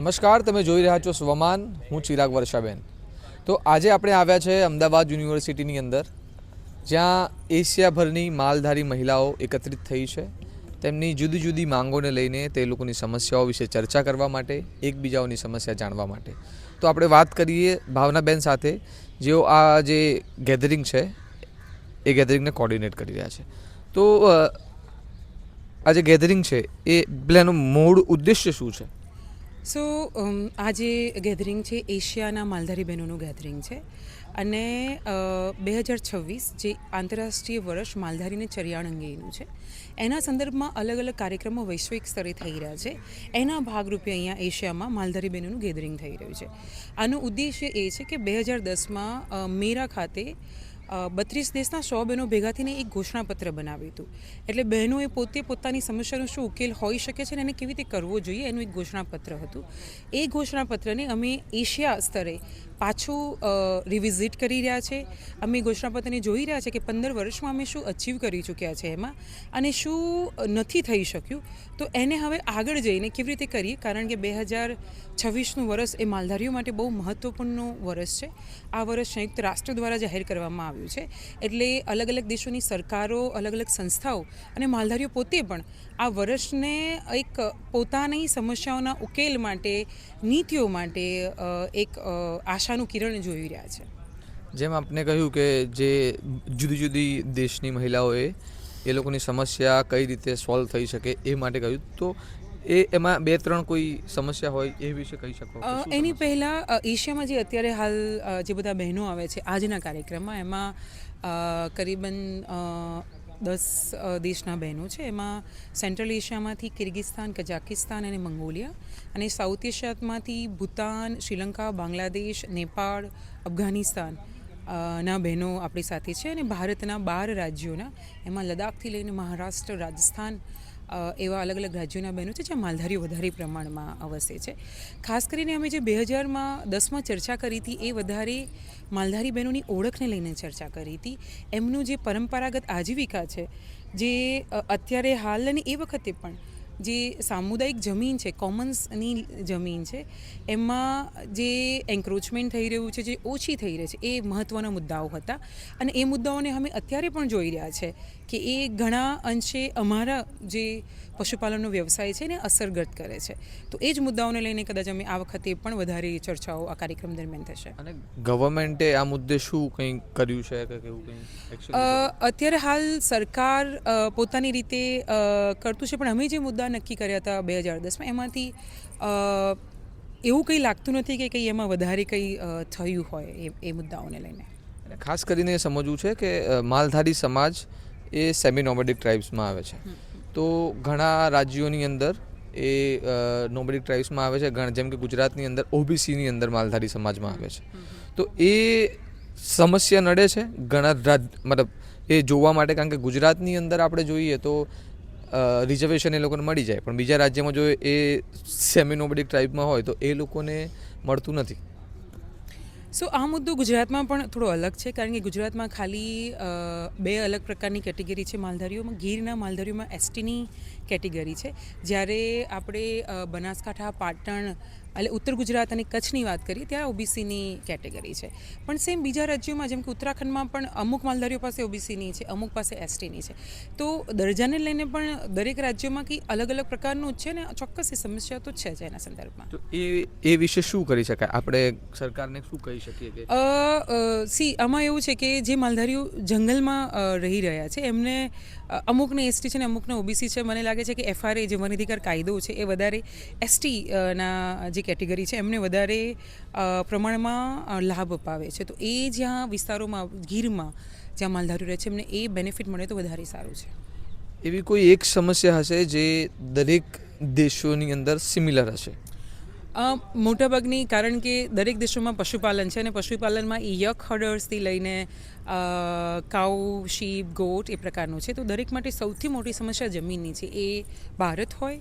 નમસ્કાર, તમે જોઈ રહ્યા છો સ્વમાન, હું ચિરાગ વર્ષાબેન. તો આજે આપણે આવ્યા છે અમદાવાદ યુનિવર્સિટીની અંદર, જ્યાં એશિયાભરની માલધારી મહિલાઓ એકત્રિત થઈ છે. તેમની જુદી જુદી માંગોને લઈને તે લોકોની સમસ્યાઓ વિશે ચર્ચા કરવા માટે, એકબીજાઓની સમસ્યા જાણવા માટે. તો આપણે વાત કરીએ ભાવનાબેન સાથે, જેઓ આ જે ગેધરિંગ છે, એ ગેધરિંગને કોર્ડિનેટ કરી રહ્યા છે. તો આ જે ગેધરિંગ છે, એ પેલાનો મૂળ ઉદ્દેશ્ય શું છે? સો આ જે ગેધરિંગ છે, એશિયાના માલધારી બહેનોનું ગેધરિંગ છે. અને બે હજાર છવ્વીસ જે આંતરરાષ્ટ્રીય વર્ષ માલધારીને ચરિયાણ અંગેનું છે. એના સંદર્ભમાં અલગ અલગ કાર્યક્રમો વૈશ્વિક સ્તરે થઈ રહ્યા છે. એના ભાગરૂપે અહીંયા એશિયામાં માલધારી બહેનોનું ગેધરિંગ થઈ રહ્યું છે. આનો ઉદ્દેશ્ય એ છે કે બે હજાર દસમાં મેરા ખાતે બત્રીસ દેશના સો બહેનો ભેગા થઈને એક ઘોષણાપત્ર બનાવ્યું હતું. એટલે બહેનોએ પોતે પોતાની સમસ્યાનો શું ઉકેલ હોઈ શકે છે અને એને કેવી રીતે કરવો જોઈએ એનું એક ઘોષણાપત્ર હતું. એ ઘોષણાપત્રને અમે એશિયા સ્તરે પાછું રિવિઝિટ કરી રહ્યા છે. અમે ઘોષણાપત્રને જોઈ રહ્યા છે કે પંદર વર્ષમાં અમે શું અચીવ કરી ચૂક્યા છે એમાં અને શું નથી થઈ શક્યું. તો એને હવે આગળ જઈને કેવી રીતે કરીએ? કારણ કે બે હજાર છવ્વીસનું વર્ષ એ માલધારીઓ માટે બહુ મહત્ત્વપૂર્ણનું વર્ષ છે. આ વર્ષ સંયુક્ત રાષ્ટ્ર દ્વારા જાહેર કરવામાં આવ્યું છે. એટલે અલગ અલગ દેશોની સરકારો, અલગ અલગ સંસ્થાઓ અને માલધારીઓ પોતે પણ આ વર્ષને એક પોતાની સમસ્યાઓના ઉકેલ માટે, નીતિઓ માટે એક આશાનું કિરણ જોઈ રહ્યા છે. જેમ આપને કહ્યું કે જે જુદી જુદી દેશની મહિલાઓએ એ લોકોની સમસ્યા કઈ રીતે સોલ્વ થઈ શકે એ માટે કહ્યું, તો એ એમાં બે ત્રણ કોઈ સમસ્યા હોય એ વિશે કહી શકો એની પહેલાં એશિયામાં જે અત્યારે હાલ જે બધા બહેનો આવે છે આજના કાર્યક્રમમાં એમાં કરીબન દસ દેશના બહેનો છે. એમાં સેન્ટ્રલ એશિયામાંથી કિર્ગિસ્તાન કઝાકિસ્તાન અને મંગોલિયા અને સાઉથ એશિયામાંથી ભૂતાન શ્રીલંકા બાંગ્લાદેશ નેપાળ અફઘાનિસ્તાન ના બહેનો આપણી સાથે છે અને ભારતના બાર રાજ્યોના. એમાં લદ્દાખથી લઈને મહારાષ્ટ્ર રાજસ્થાન એવા અલગ અલગ રાજ્યોના બહેનો છે જ્યાં માલધારીઓ વધારે પ્રમાણમાં વસે છે. ખાસ કરીને અમે જે બે હજારમાં દસમાં ચર્ચા કરી હતી, એ વધારે માલધારી બહેનોની ઓળખને લઈને ચર્ચા કરી હતી. એમનું જે પરંપરાગત આજીવિકા છે, જે અત્યારે હાલ અને એ વખતે પણ જે સામુદાયિક જમીન છે કોમન્સની જમીન છે એમાં જે એન્ક્રોચમેન્ટ થઈ રહ્યું છે જે ઓછી થઈ રહી છે એ મહત્ત્વના મુદ્દાઓ હતા. અને એ મુદ્દાઓને અમે અત્યારે પણ જોઈ રહ્યા છે કે એ ઘણા અંશે અમારા જે પશુપાલનનો વ્યવસાય છે એને અસરગ્રસ્ત કરે છે. તો એ જ મુદ્દાઓને લઈને કદાચ અમે આ વખતે પણ વધારે ચર્ચાઓ આ કાર્યક્રમ દરમિયાન થશે. અને ગવર્મેન્ટે આ મુદ્દે શું કંઈ કર્યું છે કે કેવું કંઈ? અત્યારે હાલ સરકાર પોતાની રીતે કરતું છે પણ અમે જે મુદ્દા નક્કી કર્યા હતા બે હજાર દસમાં. એમાંથી એવું કંઈ લાગતું નથી કે કંઈ એમાં વધારે કંઈ થયું હોય એ એ મુદ્દાઓને લઈને. ખાસ કરીને એ સમજવું છે કે માલધારી સમાજ એ સેમી નોમેડિક ટ્રાઇબ્સમાં આવે છે. તો ઘણા રાજ્યોની અંદર એ નોમેડિક ટ્રાઇબ્સમાં આવે છે ઘણા જેમ કે ગુજરાતની અંદર ઓબીસીની અંદર માલધારી સમાજમાં આવે છે. તો એ સમસ્યા નડે છે ઘણા મતલબ એ જોવા માટે કારણ કે ગુજરાતની અંદર આપણે જોઈએ તો રિઝર્વેશન એ લોકોને મળી જાય. પણ બીજા રાજ્યમાં જો એ સેમી નોમેડિક ટ્રાઇબમાં હોય તો એ લોકોને મળતું નથી. સો આ મુદ્દો ગુજરાતમાં પણ થોડો અલગ છે, કારણ કે ગુજરાતમાં ખાલી બે અલગ પ્રકારની કેટેગરી છે માલધારીઓમાં. ગીરના માલધારીઓમાં એસટીની કેટેગરી છે. જ્યારે આપણે બનાસકાંઠા, પાટણ, એટલે ઉત્તર ગુજરાત અને કચ્છની વાત કરીએ, ત્યાં ઓબીસીની કેટેગરી છે. પણ સેમ બીજા રાજ્યોમાં, જેમ કે ઉત્તરાખંડમાં પણ અમુક માલધારીઓ પાસે ઓબીસીની છે, અમુક પાસે એસટીની છે. તો દરજાને લઈને પણ દરેક રાજ્યોમાં કંઈ અલગ અલગ પ્રકારનું છે ને ચોક્કસ એ સમસ્યા તો છે જ એના સંદર્ભમાં. તો એ એ વિશે શું કરી શકાય? આપણે સરકારને શું કહી શકીએ કે? અ, અ, સી આમાં એવું છે કે જે માલધારીઓ જંગલમાં રહી રહ્યા છે એમને અમુકને એસટી છે ને અમુકને ઓબીસી છે. મને લાગે છે કે એફઆરએ જે વનાધિકાર કાયદો છે એ વધારે એસટીના જે કેટેગરી છે એમને વધારે પ્રમાણમાં લાભ અપાવે છે. તો એ જ્યાં વિસ્તારોમાં ગીરમાં જ્યાં માલધારીઓ રહે છે એમને એ બેનિફિટ મળે તો વધારે સારું છે. એવી કોઈ એક સમસ્યા હશે જે દરેક દેશોની અંદર સિમિલર હશે? મોટાભાગની, કારણ કે દરેક દેશોમાં પશુપાલન છે અને પશુપાલનમાં યક હર્ડર્સથી લઈને કાઉ, શીપ, ગોટ એ પ્રકારનું છે. તો દરેક માટે સૌથી મોટી સમસ્યા જમીનની છે. એ ભારત હોય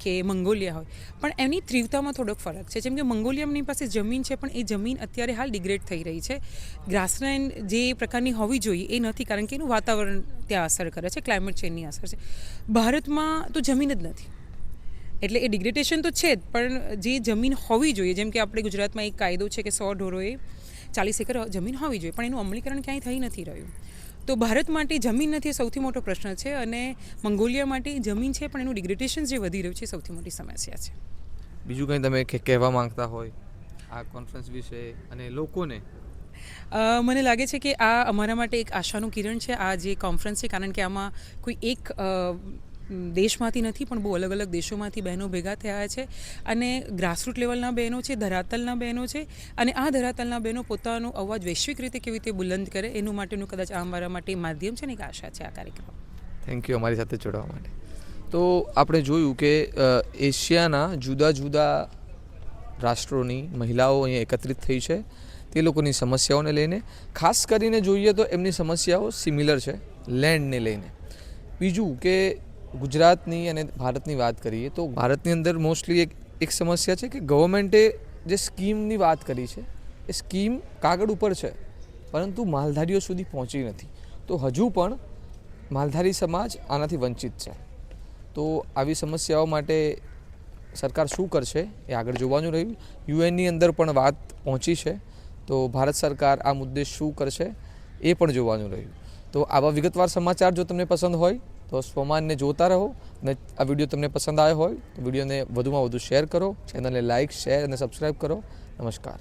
કે મંગોલિયા હોય. પણ એની તીવ્રતામાં થોડોક ફરક છે. જેમ કે મંગોલિયાની પાસે જમીન છે, પણ એ જમીન અત્યારે હાલ ડિગ્રેડ થઈ રહી છે. ગ્રાસલેન્ડ જે પ્રકારની હોવી જોઈએ એ નથી, કારણ કે એનું વાતાવરણ ત્યાં અસર કરે છે. ક્લાઇમેટ ચેન્જની અસર છે. ભારતમાં તો જમીન જ નથી. એટલે એ ડિગ્રેડેશન તો છે જ પણ જે જમીન હોવી જોઈએ જેમ કે આપણે ગુજરાતમાં એક કાયદો છે કે સો ઢોરોએ ચાલીસ એકર જમીન હોવી જોઈએ પણ એનું અમલીકરણ ક્યાંય થઈ નથી રહ્યું. તો ભારત માટે જમીન નથી એ સૌથી મોટો પ્રશ્ન છે અને મંગોલિયા માટે જમીન છે પણ એનું ડિગ્રેડેશન જે વધી રહ્યું છે સૌથી મોટી સમસ્યા છે. બીજું કંઈ તમે કહેવા માંગતા હોય આ કોન્ફરન્સ વિશે અને લોકોને? મને લાગે છે કે આ અમારા માટે એક આશાનું કિરણ છે આ જે કોન્ફરન્સ છે કારણ કે આમાં કોઈ એક દેશમાંથી નથી, પણ બહુ અલગ અલગ દેશોમાંથી બહેનો ભેગા થયા છે અને ગ્રાસરૂટ લેવલના બહેનો છે, ધરાતલના બહેનો છે અને આ ધરાતલના બહેનો પોતાનો અવાજ વૈશ્વિક રીતે કેવી રીતે બુલંદ કરે એનું માટેનું કદાચ આ અમારા માટે માધ્યમ છે ને એક આશા છે આ કાર્યક્રમ. થેન્ક યુ અમારી સાથે જોડાવા માટે. તો આપણે જોયું કે એશિયાના જુદા જુદા રાષ્ટ્રોની મહિલાઓ અહીંયા એકત્રિત થઈ છે, તે લોકોની સમસ્યાઓને લઈને. ખાસ કરીને જોઈએ તો એમની સમસ્યાઓ સિમિલર છે લેન્ડને લઈને. બીજું કે ગુજરાતની અને ભારતની વાત કરીએ તો ભારતની અંદર મોસ્ટલી એક એક સમસ્યા છે કે ગવર્મેન્ટે જે સ્કીમની વાત કરી છે, એ સ્કીમ કાગળ ઉપર છે, પરંતુ માલધારીઓ સુધી પહોંચી નથી. તો હજુ પણ માલધારી સમાજ આનાથી વંચિત છે. તો આવી સમસ્યાઓ માટે સરકાર શું કરશે એ આગળ જોવાનું રહ્યું. યુએનની અંદર પણ વાત પહોંચી છે. તો ભારત સરકાર આ મુદ્દે શું કરશે એ પણ જોવાનું રહ્યું. તો આવા વિગતવાર સમાચાર જો તમને પસંદ હોય તો સ્વમાનને જોતા રહો અને આ વીડિયો તમને પસંદ આવ્યો હોય તો વિડીયોને વધુમાં વધુ શેર કરો. ચેનલને લાઇક શેર અને સબસ્ક્રાઈબ કરો. નમસ્કાર.